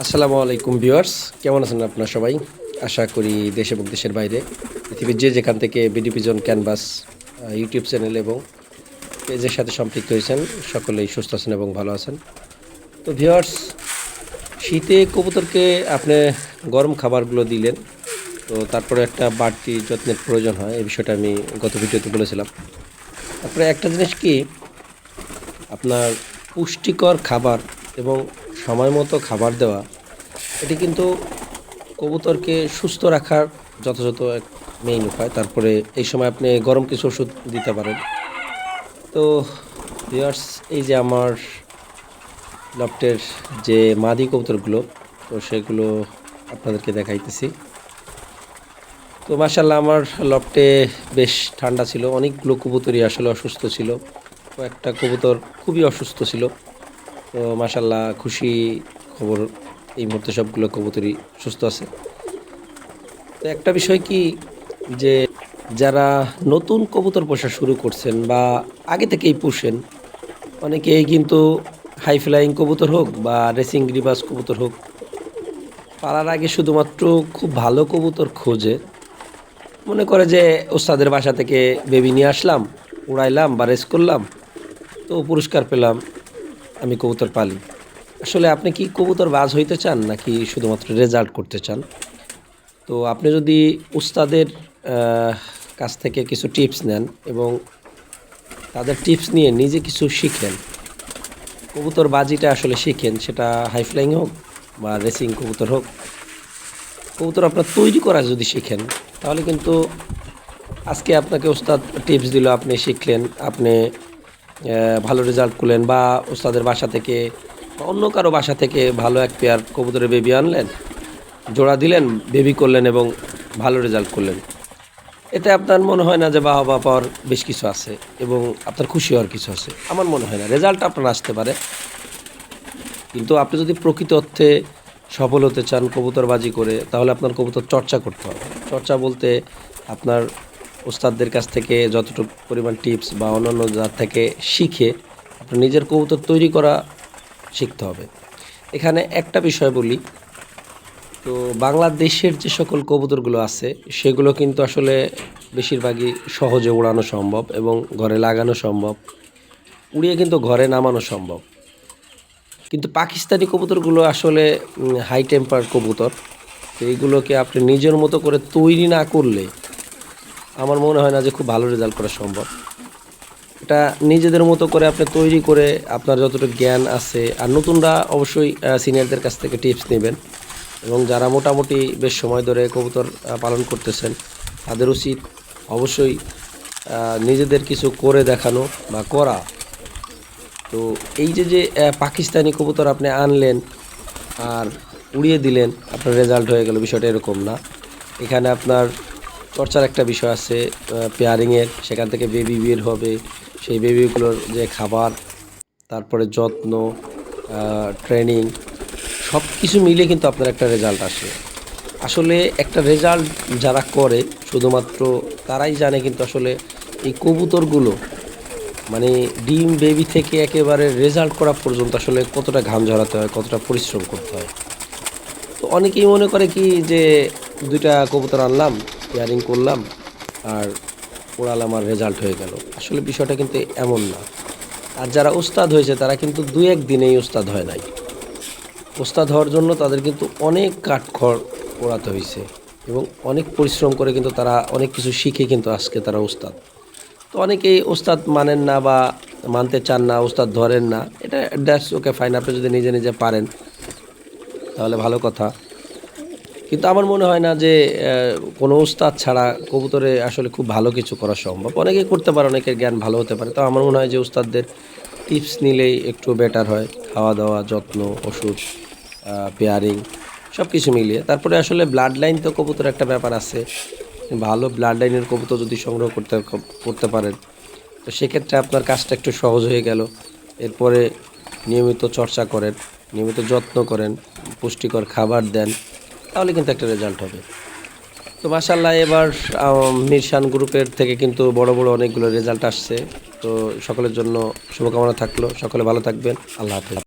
আসসালামু আলাইকুম ভিউয়ার্স, কেমন আছেন আপনারা সবাই? আশা করি দেশ এবং দেশের বাইরে। পৃথিবীর যে যেখান থেকে বিডিপিজন ক্যানভাস ইউটিউব চ্যানেল এবং পেজের সাথে সম্পৃক্ত হয়েছেন, সকলেই সুস্থ আছেন এবং ভালো আছেন। তো ভিউয়ার্স, শীতে কবুতরকে আপনি গরম খাবারগুলো দিলেন, তো তারপরে একটা বাড়তি যত্নের প্রয়োজন হয়, এই বিষয়টা আমি গত ভিডিওতে বলেছিলাম। তারপরে একটা জিনিস কি, আপনার পুষ্টিকর খাবার এবং সময় মতো খাবার দেওয়া, এটি কিন্তু কবুতরকে সুস্থ রাখার যথাযথ এক মেইন উপায়। তারপরে এই সময় আপনি গরম কিছু ওষুধ দিতে পারেন। তো ভিউয়ার্স এই যে আমার লফটের যে মাদি কবুতরগুলো, তো সেগুলো আপনাদেরকে দেখাইতেছি। তো মাসাল্লাহ আমার লফটে বেশ ঠান্ডা ছিল। অনেকগুলো কবুতরই আসলে অসুস্থ ছিল। কয়েকটা কবুতর খুবই অসুস্থ ছিল। তো মাসাল্লাহ খুশি খবর, এই মুহূর্তে সবগুলো কবুতরই সুস্থ আছে। তো একটা বিষয় কি, যে যারা নতুন কবুতর পোষা শুরু করছেন বা আগে থেকেই পুষেন, অনেকেই কিন্তু হাই ফ্লাইং কবুতর হোক বা রেসিং গ্রিবাস কবুতর হোক, পালার আগে শুধুমাত্র খুব ভালো কবুতর খোঁজে। মনে করে যে ওস্তাদের বাসা থেকে বেবি নিয়ে আসলাম, উড়াইলাম বা রেস করলাম, তো পুরস্কার পেলাম। আমি কবুতর পালি। আসলে আপনি কি কবুতর বাজ হইতে চান নাকি শুধুমাত্র রেজাল্ট করতে চান? তো আপনি যদি উস্তাদের কাছ থেকে কিছু টিপস নেন এবং তাদের টিপস নিয়ে নিজে কিছু শিখেন, কবুতর বাজিটা আসলে শিখেন, সেটা হাই ফ্লাইং হোক বা রেসিং কবুতর হোক, কবুতর আপনার তৈরি করা যদি শিখেন, তাহলে কিন্তু আজকে আপনাকে ওস্তাদ টিপস দিল, আপনি শিখলেন, আপনি ভালো রেজাল্ট করলেন বা ওস্তাদের বাসা থেকে বা অন্য কারও বাসা থেকে ভালো এক পেয়ার কবুতরের বেবি আনলেন, জোড়া দিলেন বেবি করলেন এবং ভালো রেজাল্ট করলেন। এতে আপনার মনে হয় না যে বাবা বা পাওয়ার বেশ কিছু আছে এবং আপনার খুশি হওয়ার কিছু আছে? আমার মনে হয় না। রেজাল্ট আপনার আসতে পারে। কিন্তু আপনি যদি প্রকৃত অর্থে সফল হতে চান কবুতরবাজি করে, তাহলে আপনার কবুতর চর্চা করতে হবে। চর্চা বলতে আপনার ওস্তাদদের কাছ থেকে যতটুকু পরিমাণ টিপস বা অন্যান্য যার থেকে শিখে নিজের কবুতর তৈরি করা শিখতে হবে। এখানে একটা বিষয় বলি, তো বাংলাদেশের যে সকল কবুতরগুলো আছে, সেগুলো কিন্তু আসলে বেশিরভাগই সহজে উড়ানো সম্ভব এবং ঘরে লাগানো সম্ভব। উড়িয়ে কিন্তু ঘরে নামানো সম্ভব। কিন্তু পাকিস্তানি কবুতরগুলো আসলে হাই টেম্পার কবুতর, তো এইগুলোকে আপনি নিজের মতো করে তৈরি না করলে আমার মনে হয় না যে খুব ভালো রেজাল্ট করা সম্ভব। এটা নিজেদের মতো করে আপনি তৈরি করে আপনার যতটুকু জ্ঞান আছে, আর নতুনরা অবশ্যই সিনিয়রদের কাছ থেকে টিপস নেবেন। এবং যারা মোটামুটি বেশ সময় ধরে কবুতর পালন করতেছেন, তাদের উচিত অবশ্যই নিজেদের কিছু করে দেখানো বা করা। তো এই যে যে পাকিস্তানি কবুতর আপনি আনলেন আর উড়িয়ে দিলেন, আপনার রেজাল্ট হয়ে গেল, বিষয়টা এরকম না। এখানে আপনার চর্চার একটা বিষয় আছে পেয়ারিংয়ের সেখান থেকে বেবি বের হবে, সেই বেবিগুলোর যে খাবার, তারপরে যত্ন ট্রেনিং সব কিছু মিলে কিন্তু আপনার একটা রেজাল্ট আসে। আসলে একটা রেজাল্ট যারা করে, শুধুমাত্র তারাই জানে কিন্তু আসলে এই কবুতরগুলো মানে ডিম বেবি থেকে একেবারে রেজাল্ট করা পর্যন্ত আসলে কতটা ঘাম ঝরাতে হয়, কতটা পরিশ্রম করতে হয়। তো অনেকেই মনে করে কি যে দুইটা কবুতর আনলাম পেয়ারিং করলাম আর ওড়ালাম আমার রেজাল্ট হয়ে গেল। আসলে বিষয়টা কিন্তু এমন না। আর যারা উস্তাদ হয়েছে, তারা কিন্তু দু এক দিনেই উস্তাদ হয় নাই। ওস্তাদ হওয়ার জন্য তাদের কিন্তু অনেক কাঠখড় পোড়াতে হয়েছে এবং অনেক পরিশ্রম করে কিন্তু তারা অনেক কিছু শিখে কিন্তু আজকে তারা ওস্তাদ। তো অনেকেই ওস্তাদ মানেন না বা মানতে চান না, ওস্তাদ ধরেন না। এটা দ্যাটস ওকে ফাইন আপনি যদি নিজে নিজে পারেন, তাহলে ভালো কথা। কিন্তু আমার মনে হয় না যে কোনো উস্তাদ ছাড়া কবুতরে আসলে খুব ভালো কিছু করা সম্ভব। অনেকে করতে পারে, অনেকের জ্ঞান ভালো হতে পারে। তো আমার মনে হয় যে উস্তাদদের টিপস নিলেই একটু বেটার হয়। খাওয়া দাওয়া যত্ন, ওষুধ পেয়ারিং সব কিছু মিলিয়ে। তারপরে আসলে ব্লাড লাইন তো কবুতর একটা ব্যাপার আছে। ভালো ব্লাড লাইনের কবুতর যদি সংগ্রহ করতে করতে পারেন, তো সেক্ষেত্রে আপনার কাজটা একটু সহজ হয়ে গেল। এরপরে নিয়মিত চর্চা করেন, নিয়মিত যত্ন করেন, পুষ্টিকর খাবার দেন। তাহলে কিন্তু একটা রেজাল্ট হবে। তো মাসাল্লাহ এবার মিরশান গ্রুপের থেকে কিন্তু বড় বড় অনেকগুলো রেজাল্ট আসছে। তো সকলের জন্য শুভকামনা থাকল। সকলে ভালো থাকবেন। আল্লাহ হাফেজ।